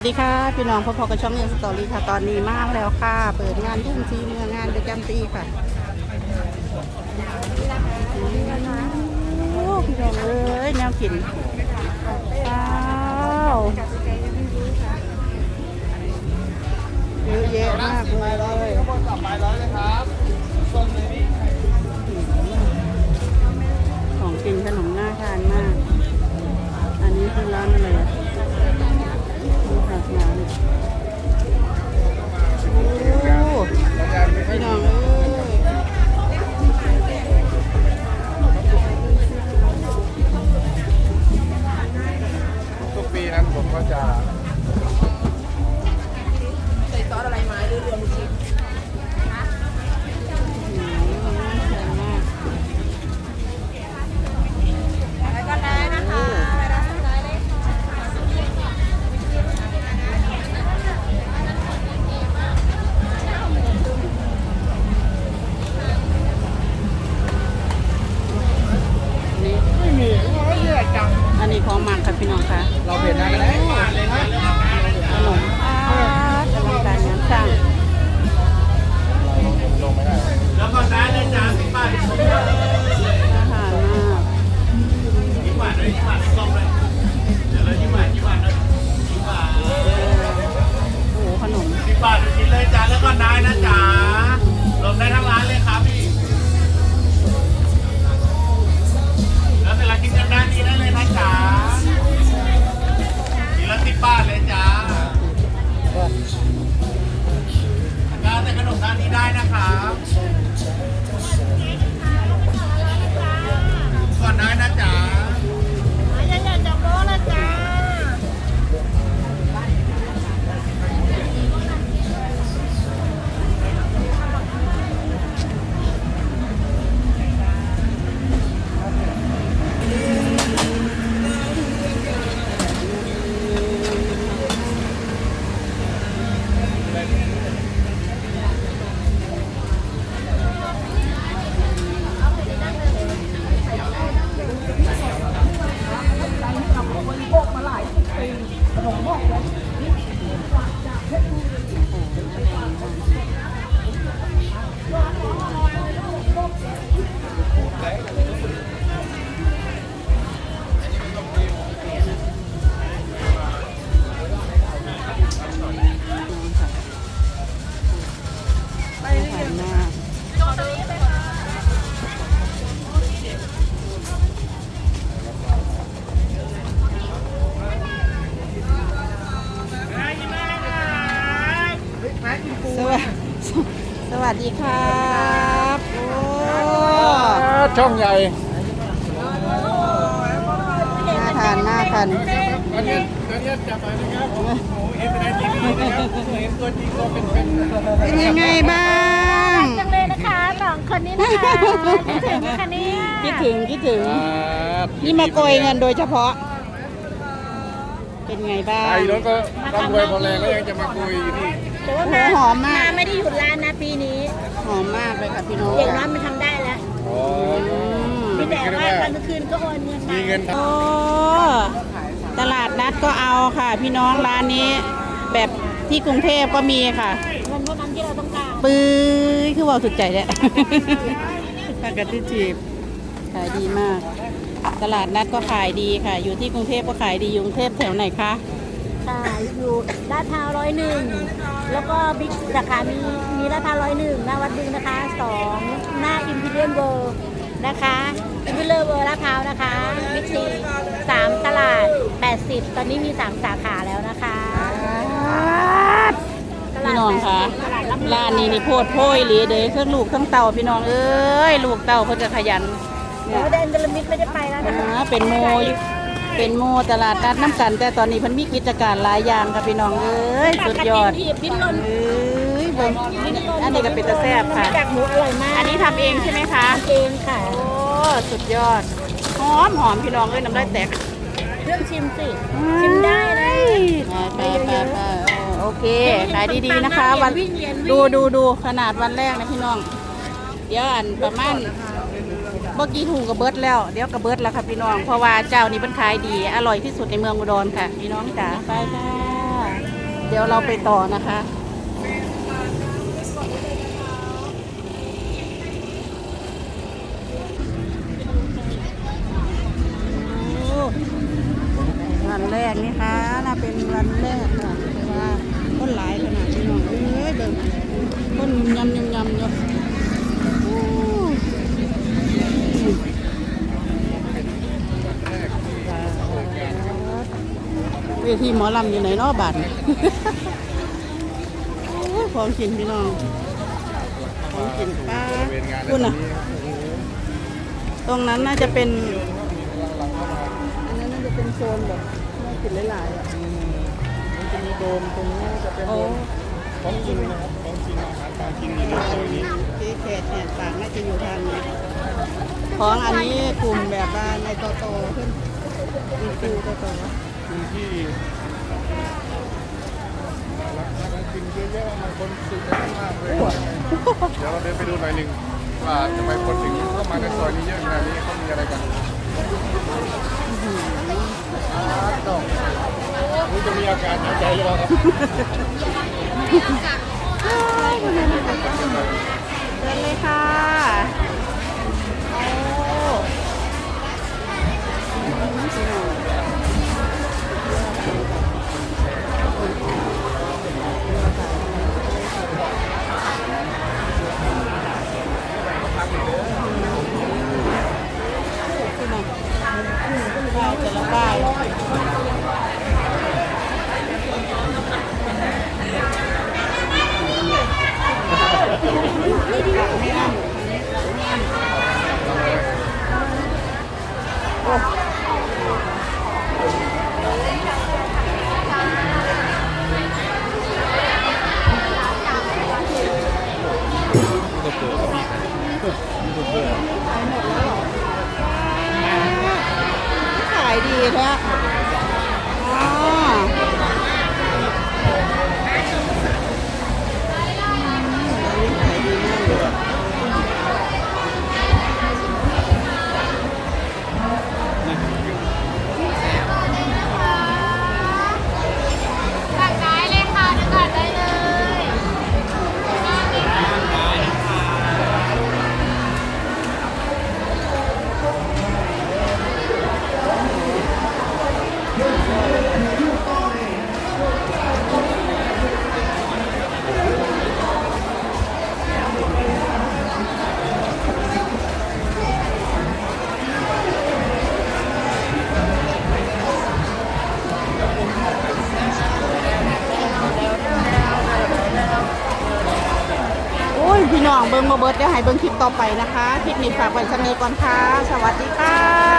สวัสดีค่ะ พี่น้องพ่อพอกับช่องเงินสตอรี่ค่ะ ตอนนี้มากแล้วค่ะ เปิดงานทุ่งทีเมืองงานประจำปีค่ะโอ้พี่น้องเอ้ยแนวกินว้าวเยอะแยะมากเลยของกินขนมน่าทานมาก อันนี้คือร้านอะไร อ บบาทกินเลยจ้าแล้วก็ได้นะจ้าลมได้ทั้งร้าน สวัสดีครับโอ้ช่องใหญ่น่าทานน่าทานอันนี้อันนี้จับไปนะครับโอ้โหเห็นในทีวีนะครับเห็นตัวจริงตัวเป็นเป็นเป็นยังไงบ้างจังเลยนะคะสองคนนี้นะคะคิดถึงนะคะเนี่ยคิดถึงคิดถึงนี่มาโกยเงินโดยเฉพาะ เป็นไงบ้างไอ้รถก็ร่ำรวยพอแรงแล้วยังจะมาคุยอยู่นี่ แต่ว่าโอ้โหมาหอมมากมาไม่ได้หยุดร้านนะปีนี้หอมมากเลยค่ะพี่น้องอย่างน้อยมันทำได้แล้วอ๋ออืมมีแต่ว่ากลางคืนก็โอนเงินมามีเงินทโอ้ตลาดนัดก็เอาค่ะ พี่น้องร้านนี้ แบบที่กรุงเทพก็มีค่ะ เงินเท่านั้นที่เราต้องการปื้ยคือเว่าสุดใจแล้วปากกติจีบขายดีมาก ตลาดนัดก็ขายดีค่ะ อยู่ที่กรุงเทพก็ขายดีอยู่กรุงเทพแถวไหนคะ ค่ะอยู่ลาดพร้าวร้อยหนึ่งแล้วก็บิ๊กสาขามีมีลาดพร้าวร้อยหนึ่งหน้าวัดบึงนะคะสองหน้าอิมพีเรียมเวิร์นะคะอิมพีเรียมเวิร์ลาดพร้าวนะคะบิ๊กซีสามตลาด 80 ตอนนี้มีสามสาขาแล้วนะคะตลาพี่ดน้องคะตลาดรับร้านนี้นี่โพดโพยหลีเด้อเครื่องลูกเครื่องเต่าพี่น้องเอ้ยลูกเต่าเขาจะขยันเดี๋ยวแดนเดลมิดไม่ได้ไปแล้วนะคะอ่าเป็นโมอยู่ เป็นโมตลาดนัดน้ำกัน แต่ตอนนี้เพันมีกิจการหลายอย่างค่ะพี่น้องเอ้ยสุดยอดปากกาถีบดิ้นรนเอ้ยเบิ่งอันนี้ก็เป็นตะแซ่บค่ะ กากหมูอร่อยมากอันนี้ทำเองใช่ไหมคะทำเองค่ะโอ้สุดยอดหอมหอมพี่น้องเอ้ยน้ำลายแตกเรื่องชิมสิ ชิมได้นะ ไปไปไปไปโอเคขายดีๆนะคะ วันดูดูดูขนาดวันแรกนะพี่น้อง เดี๋ยวอันประมาณ เมื่อกี้ถุงกับเบิร์ดแล้ว เดี๋ยวกับเบิร์ดแล้วค่ะพี่น้อง เพราะว่าเจ้านี้เป็นขายดี อร่อยที่สุดในเมืองอุดรค่ะ พี่น้องจ๋าไปค่ะเดี๋ยวเราไปต่อนะคะวันแรกนี่ค่ะน่าเป็นวันแรกค่ะแต่ว่าคนหลายขนาดนี้น้องเอ้ยเบิ่งคนยำยำยำอยู่โอ้เวทีหมอลำอยู่ไหนเนาะบัดนี้โอ้ยของกินพี่น้องของกินป้าคุณน่ะ ตรงนั้นน่าจะเป็น อันนั้นน่าจะเป็นโซนแบบน่ากินหลายๆอะมันจะมีโดมตรงนี้จะเป็นโอ้ของกินนะครับของกินอาหารการกินอยู่ในโซนนี้ที่เขตเนี่ยปากน่าจะอยู่ทางนี้ของอันนี้กลุ่มแบบว่าในโตโตๆขึ้นมีฟิวโตโต พื้นที่ร้านกินเยอะแยะมากคนซื้อกันมากเลยเดี๋ยวเราเดินไปดูหน่อยหนึ่งว่าทำไมคนถึงเข้ามาในซอยนี้เยอะขนาดนี้เขามีอะไรกันต้องนี่จะมีอาการหายใจหรือเปล่าครับเดินเลยค่ะ ป้ายแล้วก็ ดีแท้ พี่งเบิ้งมาเบิร์ดเดี๋ยวให้เบิ้งคลิปต่อไปนะคะ คลิปนี้ฝากไว้ชนีก่อนค่ะ สวัสดีค่ะ